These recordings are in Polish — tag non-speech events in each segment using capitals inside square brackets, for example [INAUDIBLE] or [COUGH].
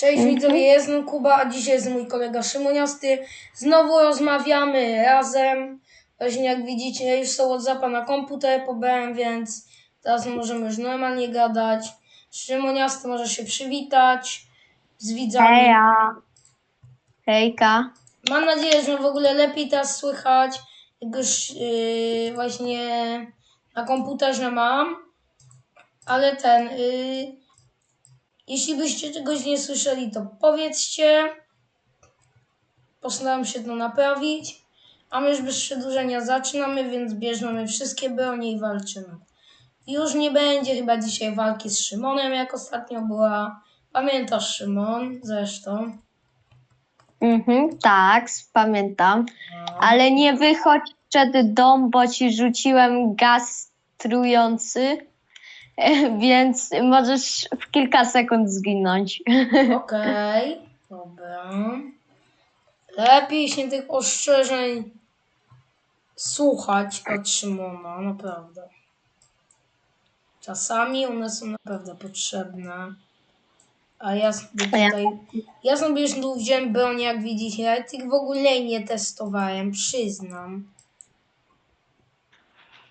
Cześć widzowie, jestem Kuba, a dzisiaj jest mój kolega Szymoniasty. Znowu rozmawiamy razem. Właśnie jak widzicie, już są Whatsappa na komputer pobrałem, więc teraz możemy już normalnie gadać. Szymoniasty może się przywitać z widzami. Heja. Hejka. Mam nadzieję, że w ogóle lepiej teraz słychać, jak już yy, właśnie na komputerze mam. Ale ten, yy, jeśli byście czegoś nie słyszeli, to powiedzcie. Postaram się to naprawić. A my już bez przedłużenia zaczynamy, więc bierzemy wszystkie bronie i walczymy. Już nie będzie chyba dzisiaj walki z Szymonem, jak ostatnio była. Pamiętasz Szymon zresztą. Mhm, tak, pamiętam. Ale nie wychodź przed dom, bo ci rzuciłem gaz trujący, [LAUGHS] więc możesz w kilka sekund zginąć. [LAUGHS] Okej, dobra. Lepiej się tych ostrzeżeń słuchać od Szymona, naprawdę. Czasami one są naprawdę potrzebne. A ja sobie ja- tutaj. Ja sobie już tu wziąłem broń, jak widzicie, ale tych w ogóle nie testowałem, przyznam.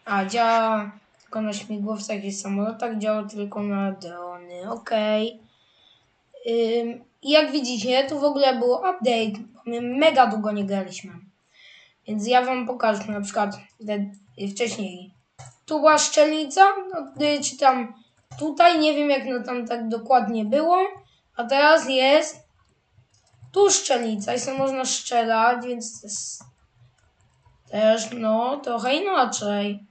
A działa tylko na śmigłowcach i samolotach, działa tylko na drony, okej. I jak widzicie, tu w ogóle był update, my mega długo nie graliśmy. Więc ja wam pokażę na przykład te, y, wcześniej. Tu była szczelnica, no, czy tam tutaj, nie wiem jak no tam tak dokładnie było. A teraz jest tu szczelnica i sobie można strzelać, więc też no trochę inaczej.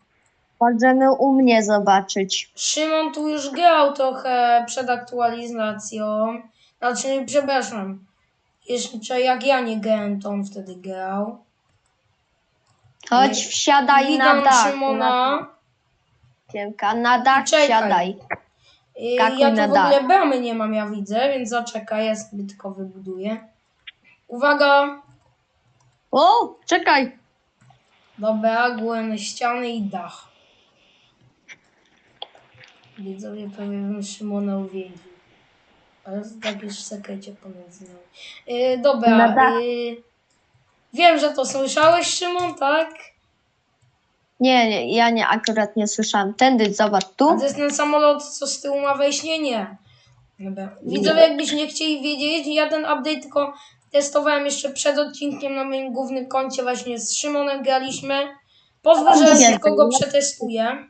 Możemy u mnie zobaczyć. Szymon tu już grał trochę przed aktualizacją. Znaczy, przepraszam. Jeszcze jak ja nie grałem, to on wtedy grał. Chodź, wsiadaj na Witam dach. Szymona. Na, Kiemka, na dach Czekaj. wsiadaj. Y, Skakuj Ja tu na w ogóle dach. bramy nie mam, ja widzę, więc zaczekaj, ja sobie tylko wybuduję. Uwaga! O, czekaj. Dobra, główne ściany i dach. Widzowie prawie bym Szymona uwięził. Ale to tak już w sekrecie pomiędzy nami. Yy, dobra, yy, wiem, że to słyszałeś Szymon, tak? Nie, nie, ja nie, akurat nie słyszałam. Tędy, zobacz A tu. to jest ten samolot, co z tyłu ma wejść? Nie, nie. Dobra. Widzowie, jakbyś nie chcieli wiedzieć, ja ten update tylko testowałem jeszcze przed odcinkiem na moim głównym koncie właśnie z Szymonem graliśmy. Pozwól, że Nie. szybko go przetestuję.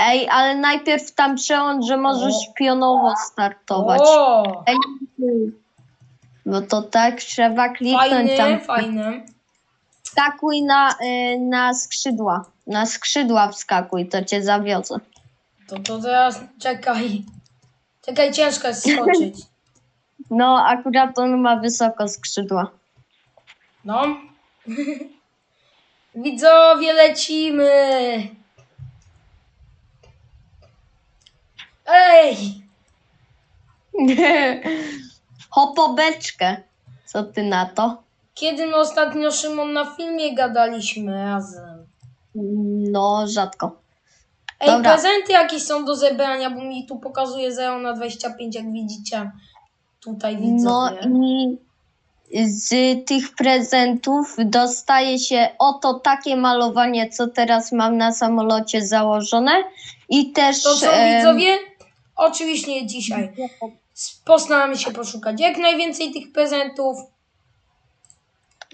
Ej, ale najpierw tam przełącz, że możesz pionowo startować. O, Ej, no to tak trzeba kliknąć fajny, tam. fajny. Wskakuj na, y, na skrzydła. Na skrzydła wskakuj, to cię zawiozę. To, to teraz czekaj. Czekaj, ciężko jest skoczyć. [LAUGHS] No, akurat on ma wysoko skrzydła. No. [LAUGHS] Widzowie, lecimy. Ej! Hopobeczkę. Co ty na to? Kiedy my ostatnio Szymon na filmie gadaliśmy razem? No, rzadko. Ej, Dobra. prezenty jakieś są do zebrania, bo mi tu pokazuje 0 na 25, jak widzicie. Tutaj No widzowie. i z tych prezentów dostaje się oto takie malowanie, co teraz mam na samolocie założone. I też. To co widzowie? Oczywiście nie dzisiaj. Postaramy się poszukać jak najwięcej tych prezentów.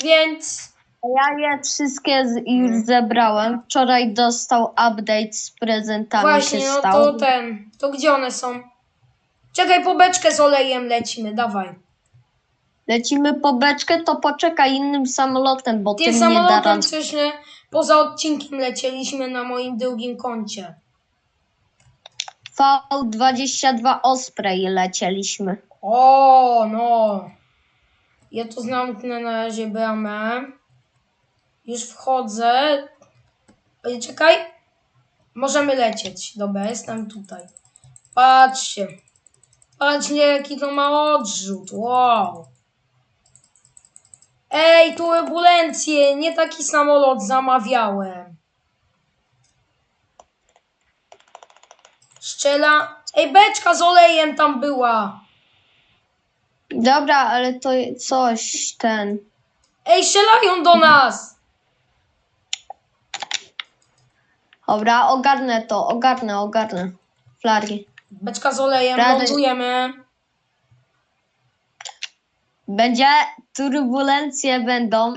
Więc Ja je wszystkie z, już zebrałem. Wczoraj dostał update z prezentami właśnie, się no stał. to ten. To gdzie one są? Czekaj, po beczkę z olejem lecimy, dawaj. Lecimy po beczkę, to poczekaj innym samolotem, bo Tym tym nie da samolotem rady. przecież nie, poza odcinkiem lecieliśmy na moim drugim koncie. V22 Osprey lecieliśmy. O, no. Ja tu zamknę na razie bramę. Już wchodzę. Ej, czekaj. Możemy lecieć. Dobra, jestem tutaj. Patrzcie. Patrzcie, jaki to ma odrzut. Wow. Ej, turbulencje. Nie taki samolot zamawiałem. Szczela. Ej, beczka z olejem tam była. Dobra, ale to coś ten. Ej, strzelają do nas! Dobra, ogarnę to, ogarnę, ogarnę. Flagi. Beczka z olejem, Rady. lądujemy. Będzie, turbulencje będą.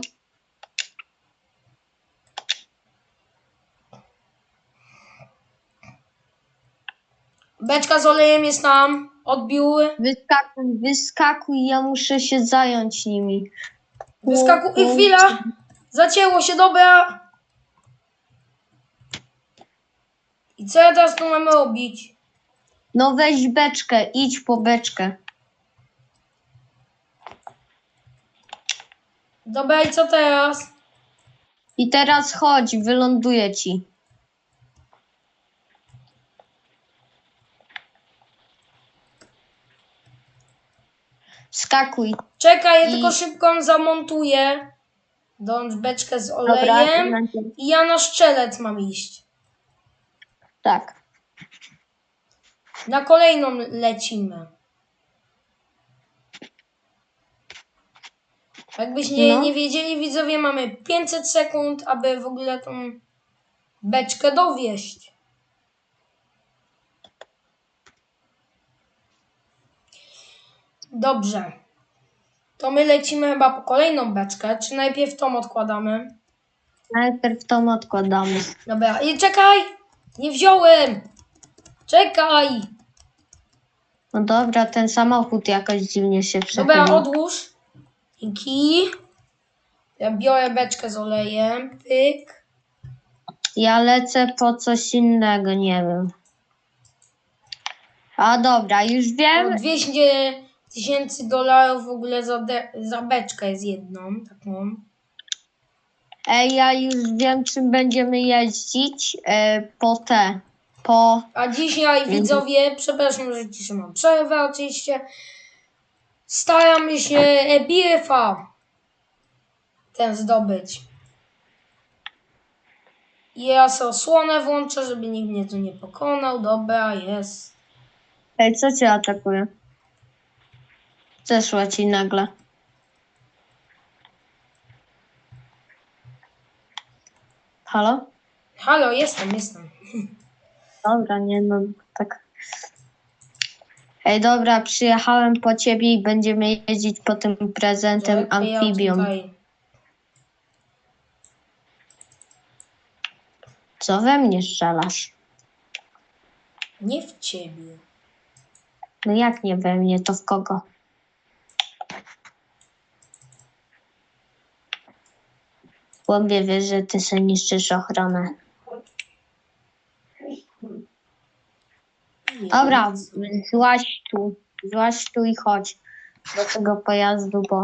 Beczka z olejem jest tam. Odbił. Wyskakuj, wyskakuj, ja muszę się zająć nimi. Wyskakuj. I chwila. Zacięło się, dobra. I co ja teraz tu mam robić? No weź beczkę, idź po beczkę. Dobra, i co teraz? I teraz chodź, wyląduję ci. Skakuj. Czekaj, ja I- tylko szybko zamontuję. Dąć beczkę z Dobra, olejem. I ja na szczelec mam iść. tak. Na kolejną lecimy. Jakbyś nie, No. nie wiedzieli, widzowie, mamy 500 sekund, aby w ogóle tą beczkę dowieść. Dobrze. To my lecimy chyba po kolejną beczkę, czy najpierw tą odkładamy? Najpierw tą odkładamy. Dobra, i czekaj! Nie wziąłem! Czekaj! No dobra, ten samochód jakoś dziwnie się Dobra, przechylił. odłóż. Dzięki. Ja biorę beczkę z olejem. Pyk. Ja lecę po coś innego, nie wiem. A dobra, już wiem. 200 tysięcy dolarów w ogóle za, de- za beczkę jest jedną. Taką. Ej, ja już wiem, czym będziemy jeździć. E, po te. Po. A dzisiaj widzowie, przepraszam, że ci mam przerwę oczywiście. Staramy się e, BFA ten zdobyć. I ja sobie osłonę włączę, żeby nikt mnie tu nie pokonał. Dobra, jest. Ej, co cię atakuje? Zeszła ci nagle. Halo? Halo, jestem, jestem. Dobra, nie no, tak. Ej, dobra, przyjechałem po ciebie i będziemy jeździć po tym prezentem Czekaj, ja amfibią. tutaj- Co we mnie strzelasz? Nie w ciebie. No jak nie we mnie, to w kogo? Głębie wiesz, że ty sobie niszczysz ochronę. Dobra, złaź tu, złaź tu i chodź do tego pojazdu, bo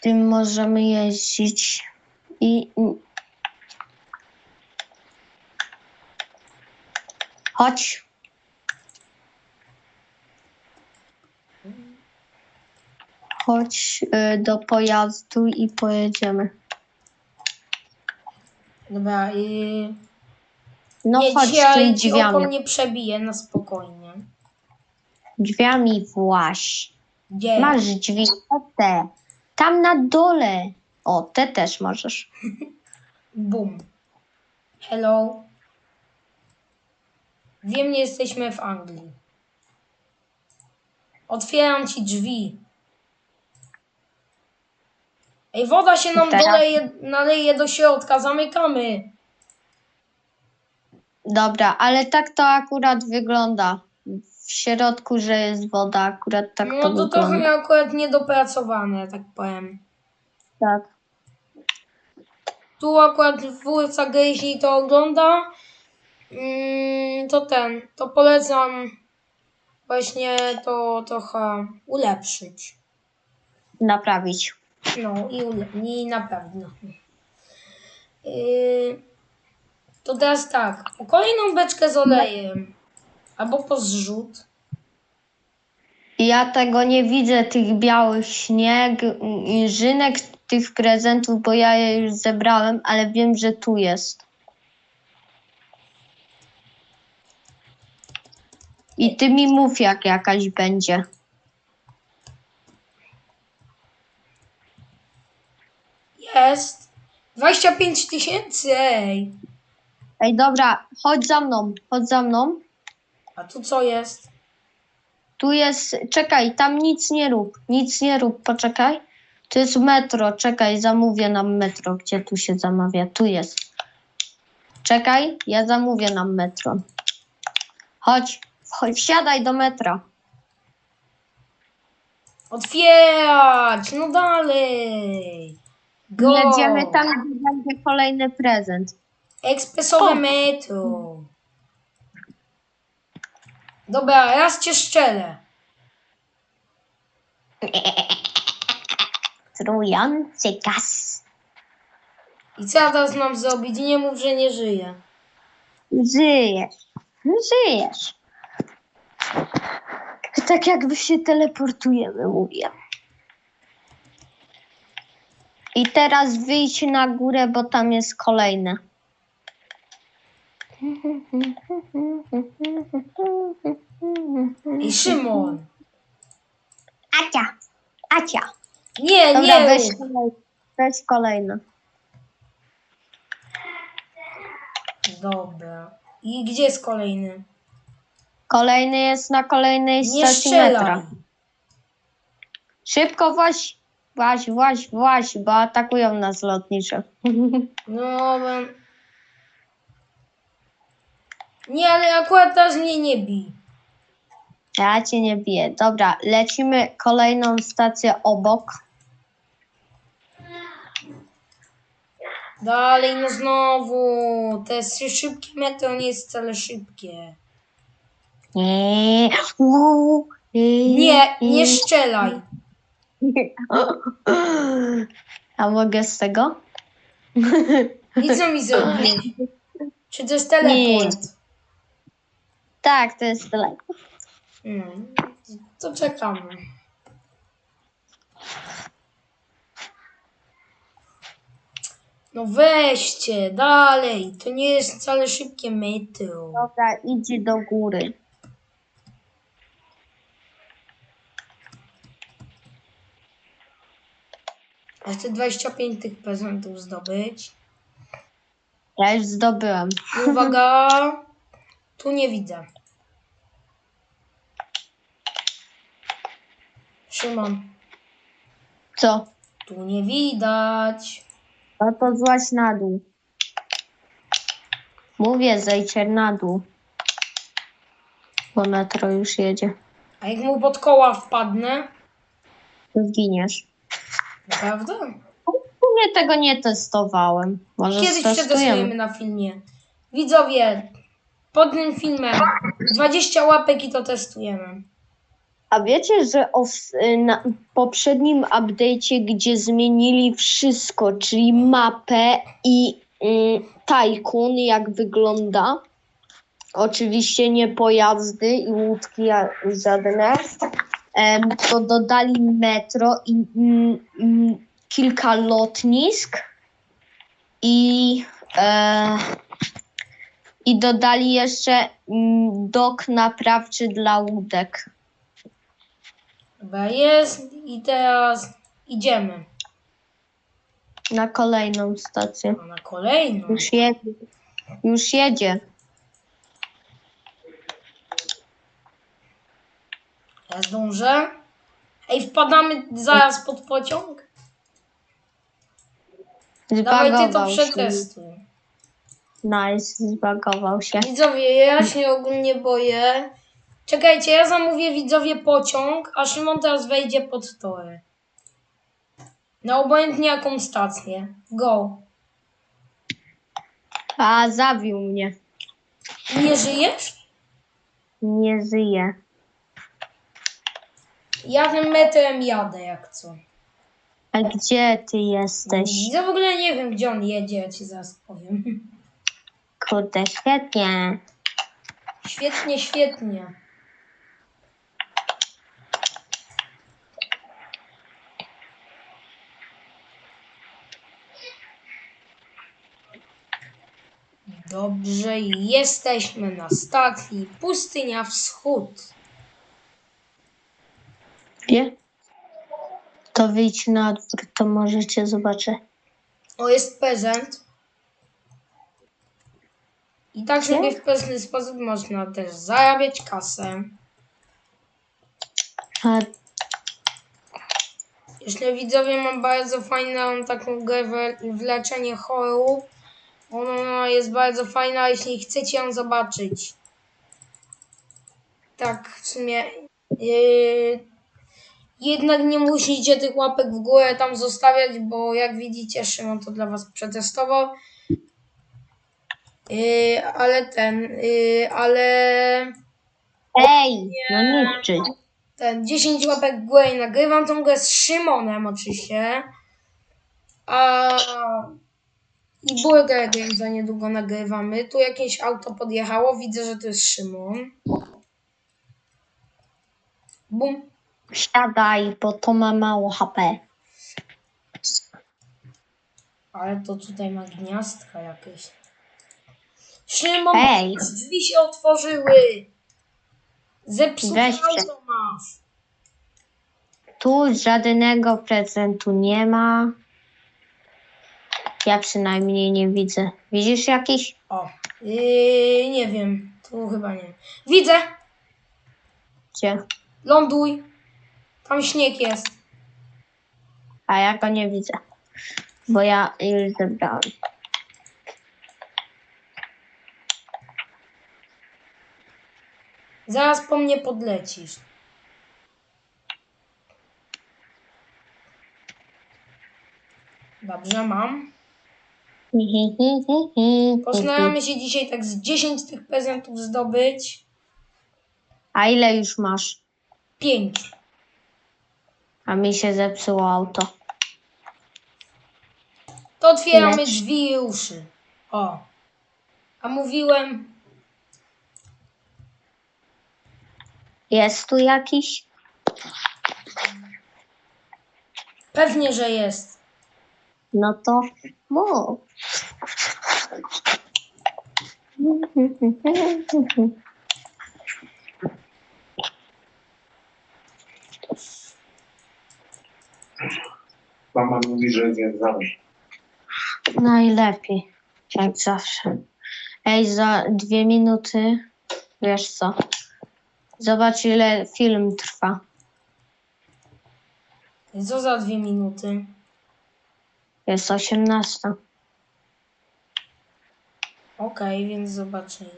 tym możemy jeździć i- chodź. Chodź y, do pojazdu i pojedziemy. Dobra, i... No nie, chodź tymi drzwiami. mnie przebije na spokojnie. Drzwiami właś. Gdzie? Masz drzwi te. Tam na dole. O, te też możesz. [LAUGHS] Bum. Hello. Wiem, nie jesteśmy w Anglii. Otwieram ci drzwi. Ej, woda się nam Teraz- doleje, naleje do środka, zamykamy. Dobra, ale tak to akurat wygląda. W środku, że jest woda, akurat tak no to to wygląda. trochę akurat niedopracowane, tak powiem. Tak. Tu akurat twórca gry, jeśli to ogląda, mm, to ten, to polecam właśnie to trochę ulepszyć. Naprawić. No i, ule- i na pewno. Yy, to teraz tak, kolejną beczkę z olejem albo po zrzut. Ja tego nie widzę, tych białych śnieg, żynek tych prezentów, bo ja je już zebrałem, ale wiem, że tu jest. I ty mi mów, jak jakaś będzie. Jest. 25 tysięcy, ej. Ej, dobra, chodź za mną, chodź za mną. A tu co jest? Tu jest, czekaj, tam nic nie rób, nic nie rób, poczekaj. Tu jest metro, czekaj, zamówię nam metro, gdzie tu się zamawia, tu jest. Czekaj, ja zamówię nam metro. Chodź, chodź, wsiadaj do metra. Otwierać! No dalej! Go! Jedziemy tam, gdzie będzie kolejny prezent. Ekspresowe O! metro. Dobra, raz cię szczelę. Trujący gaz. I co ja teraz mam zrobić? Nie mów, że nie żyję. Żyjesz, żyjesz. Tak jakby się teleportujemy, mówię. I teraz wyjdź na górę, bo tam jest kolejne. I Szymon. Acia, Acia. Nie, Dobra, nie. weź kolejne. Weź kolejne. Dobra. I gdzie jest kolejny? Kolejny jest na kolejnej Nie stacji metra. strzelaj. Szybko właź, właź, właź, właź, bo atakują nas lotnicze. [LAUGHS] No, ben... Nie, ale akurat teraz mnie nie bij. Ja cię nie biję. Dobra, lecimy kolejną stację obok. Dalej, no znowu. Jest szybkie metro, nie jest wcale szybkie. Nie, Uuu. Nie, nie strzelaj. A mogę z tego? [LAUGHS] I co mi zrobiłeś? Czy to jest teleport? Tak, to jest tyle. Hmm. To czekamy. No weźcie, dalej. To nie jest wcale szybkie metro. Dobra, idzie do góry. Ja chcę 25 tych prezentów zdobyć. Ja już zdobyłem. I Uwaga, tu nie widzę. Szymon, Co? tu nie widać. No to złaź na dół. Mówię, zejdź na dół. Bo metro już jedzie. A jak mu pod koła wpadnę? To zginiesz. Naprawdę? Nie, tego nie testowałem. Może Kiedyś przetestujemy na filmie. Widzowie, pod tym filmem 20 łapek i to testujemy. A wiecie, że o, w na poprzednim update'cie, gdzie zmienili wszystko, czyli mapę i y, Tycoon, jak wygląda, oczywiście nie pojazdy i łódki a- żadne, to dodali metro i mm, mm, kilka lotnisk i, e, i dodali jeszcze mm, dok naprawczy dla łódek. Chyba jest i teraz idziemy Na kolejną stację. A na kolejną. Już jedzie. Już jedzie. Ja zdążę. Ej, wpadamy zaraz pod pociąg? Dawaj ty to Zbagował się. przetestuj. Nice, zbagował się. Widzowie, ja się ogólnie boję. Czekajcie, ja zamówię widzowie pociąg, a Szymon teraz wejdzie pod tory. Na obojętnie jaką stację. Go. A, zabił mnie. Nie żyjesz? Nie żyje. Ja tym metrem jadę jak co. A gdzie ty jesteś? Ja w ogóle nie wiem, gdzie on jedzie, ja ci zaraz powiem. Kurde, świetnie. Świetnie, świetnie. Dobrze, jesteśmy na stacji Pustynia Wschód. Wie? To wyjdź na dwór, to możecie zobaczyć. O, jest prezent. I tak sobie w pewny sposób można też zarabiać kasę. A Jeszcze widzowie mam bardzo fajną taką grę w, w leczenie chorób. Ona jest bardzo fajna, jeśli chcecie ją zobaczyć. Tak, w sumie. Yy, jednak nie musicie tych łapek w górę tam zostawiać, bo jak widzicie, Szymon to dla was przetestował. Yy, ale ten, yy, ale Ej, no nie ten 10 łapek w górę i nagrywam tą grę z Szymonem oczywiście. A i Burger Game za niedługo nagrywamy. Tu jakieś auto podjechało, widzę, że to jest Szymon. Bum. Siadaj, bo to ma mało HP. Ale to tutaj ma gniazdka jakieś. Szymon, Ej. drzwi się otworzyły. Zepsute Weź auto masz. Tu żadnego prezentu nie ma. Ja przynajmniej nie widzę. Widzisz jakiś? O, yy, nie wiem. Tu chyba nie. Widzę. Gdzie? Ląduj. Tam śnieg jest. A ja go nie widzę. Bo ja już zebrałem. Zaraz po mnie podlecisz. Dobrze, mam. Postaramy się dzisiaj tak z 10 tych prezentów zdobyć. A ile już masz? 5. A mi się zepsuło auto. To otwieramy Lecz. drzwi i uszy. O. A mówiłem, Jest tu jakiś? pewnie, że jest. No to mów. [LAUGHS] Mama mówi, że nie znamy. Najlepiej. Jak zawsze. Ej, za dwie minuty. Wiesz co? Zobacz, ile film trwa. Co za dwie minuty? Jest 18. Okej, więc zobaczymy.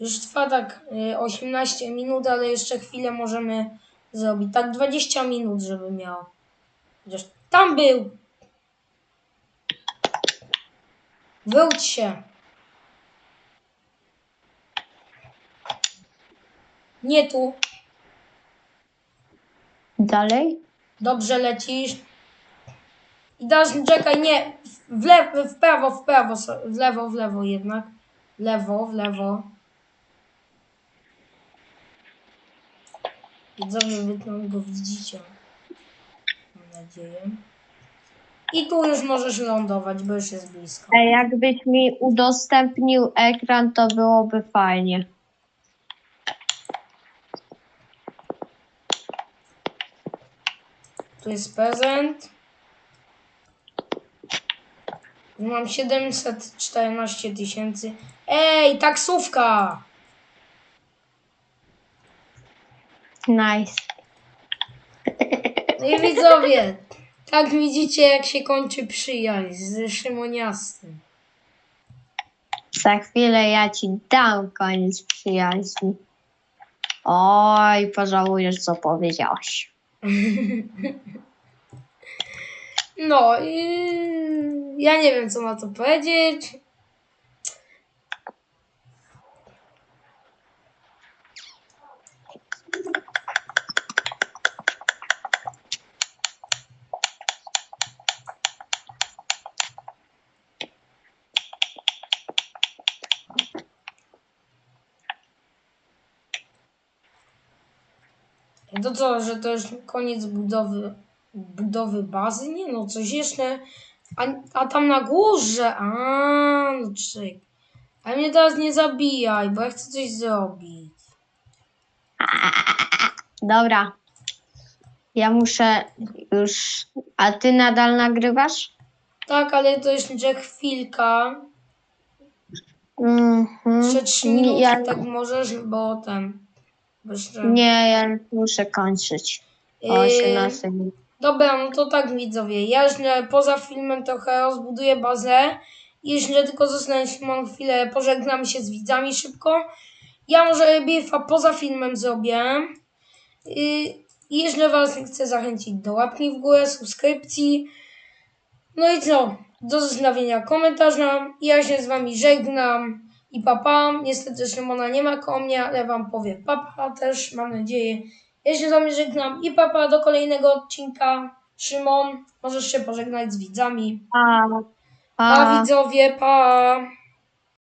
Już trwa tak y, 18 minut, ale jeszcze chwilę możemy zrobić. Tak 20 minut, żeby miał. Chociaż tam był! Wróć się! Nie tu. Dalej? Dobrze lecisz. I dasz, czekaj, nie. W lewo, w prawo, w prawo, w lewo, w lewo jednak. W lewo, w lewo. Widzowie, wy tam go widzicie. Nadzieję. I tu już możesz lądować, bo już jest blisko. Ej, jakbyś mi udostępnił ekran, to byłoby fajnie. Tu jest prezent. Mam 714 tysięcy. Ej, taksówka! Nice. No i widzowie, tak widzicie jak się kończy przyjaźń z Szymoniastym. Za chwilę ja ci dam koniec przyjaźni. Oj, pożałujesz, co powiedziałaś. [LAUGHS] No i ja nie wiem co na to powiedzieć. To co, że to już koniec budowy, budowy bazy? Nie no, coś jeszcze. A, a tam na górze, a no czek. Ale mnie teraz nie zabijaj, bo ja chcę coś zrobić. Dobra. Ja muszę już. A ty nadal nagrywasz? Tak, ale to jeszcze chwilka. Mhm. Trzy Nie, minuty, ja, tak możesz, bo ten. Jeszcze... nie, ja muszę kończyć. O Yy, 18 minut. Dobra, no to tak widzowie. Ja jeszcze poza filmem trochę rozbuduję bazę. Jeszcze tylko zostanę Szymon chwilę, pożegnam się z widzami szybko. Ja może BFA poza filmem zrobię. Yy, I jeszcze Was chcę zachęcić do łapki w górę, subskrypcji. No i co? Do zostawienia komentarza. Ja się z Wami żegnam i papa. Niestety Szymona nie ma koło mnie, ale Wam powiem papa też, mam nadzieję. Ja się z Wami żegnam i papa do kolejnego odcinka. Szymon, możesz się pożegnać z widzami. Pa. Pa Pa. widzowie, pa!